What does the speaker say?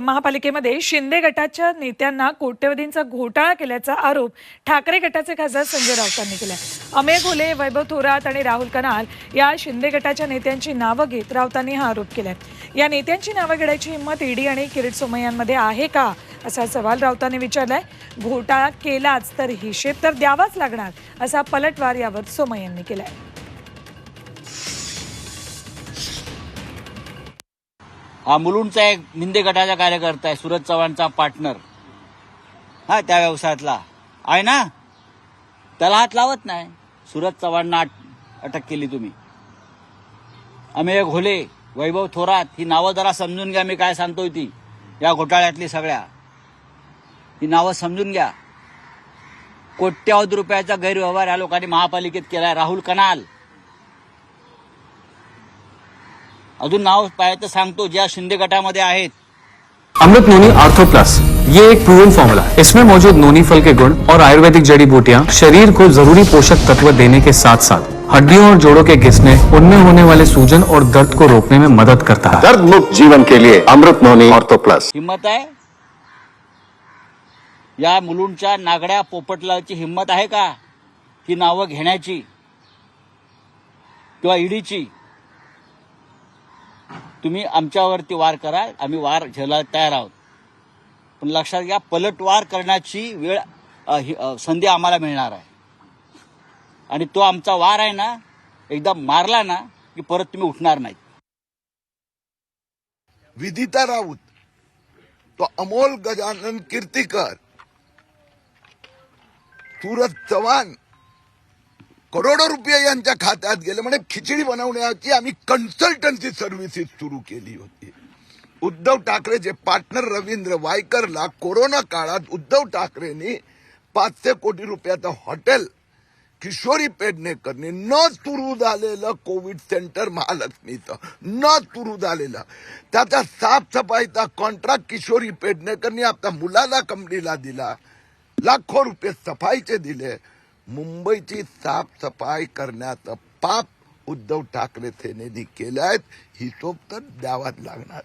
महापालिकेमध्ये शिंदे गटाच्या नेत्यांना कोट्यवधींचा घोटाळा केल्याचा आरोप ठाकरे गटाचे खासदार संजय राऊतांनी केला अमेय घोले वैभव थोरात आणि राहुल कनाल या शिंदे गटाच्या नेत्यांची नावं घेत राऊतांनी हा आरोप केलाय. या नेत्यांची नावं घेण्याची हिंमत ईडी आणि किरीट सोमय्यांमध्ये आहे का? असा सवाल राऊतांनी विचारलाय. घोटाळा केलाच तर हिशेब तर द्यावाच लागणार असा पलटवार यावर सोमय्यांनी केलाय. हा मुलुंडचा एक मिंदे गटाचा कार्यकर्ता आहे सूरज चव्हाणचा पार्टनर हा त्या व्यवसायातला. आहे ना? त्याला हात लावत नाही. सूरज चव्हाणना अटक केली तुम्ही. अमेय घोले वैभव थोरात ही नावं जरा समजून घ्या मी काय सांगतोय ती. या घोटाळ्यातली सगळ्या. ही नावं समजून घ्या. कोट्यावधी रुपयाचा गैरव्यवहार या लोकांनी महापालिकेत केलाय. राहुल कनाल. अजून नाव पाहिजे तर सांगतो ज्या शिंदे गटामध्ये आहेत. अमृत नोनी आर्थो प्लस ये एक प्रूवन फॉर्मूला है। इसमें मौजूद नोनी फल के गुण और आयुर्वेदिक जड़ी बूटियां शरीर को जरूरी पोषक तत्व देने के साथ साथ हड्डियों और जोड़ों के घिसने उनमें होने वाले सूजन और दर्द को रोकने में मदद करता है। दर्द मुक्त जीवन के लिए अमृत नोनी ऑर्थो प्लस हिंमत आहे या मुलुंडच्या नागड्या पोपटलाची हिंमत आहे का? ही नावं घेण्याची किंवा ईडीची? तुम्ही आमच्यावरती वार करा आम्ही वार झेलायला तयार आहोत. पण लक्षात घ्या पलटवार करण्याची वेळ ही, संधी आम्हाला मिळणार आहे. आणि तो आमचा वार आहे ना एकदा मारला ना की परत तुम्ही उठणार नाही विदिता राऊत तो अमोल गजानन कीर्तीकर सूरज चव्हाण करोडो रुपये यांच्या खात्यात गेले. म्हणजे खिचडी बनवण्याची आम्ही कन्सल्टन्सी सर्व्हिसेस सुरू केली होती. उद्धव ठाकरेचे पार्टनर रवींद्र वायकरला कोरोना काळात उद्धव ठाकरेंनी पाचशे कोटी रुपयाचं हॉटेल किशोरी पेडणेकरनी न सुरू झालेलं कोविड सेंटर महालक्ष्मीचं. न सुरू झालेलं. त्याचा साफसफाईचा कॉन्ट्रॅक्ट किशोरी पेडणेकरने आपल्या मुलाला कंपनीला दिला. लाखो रुपये सफाईचे दिले. मुंबईची साफसफाई करण्याचं पाप उद्धव ठाकरे सेनेनी केलं आहेत. हिशोब तर द्यावाच लागणार.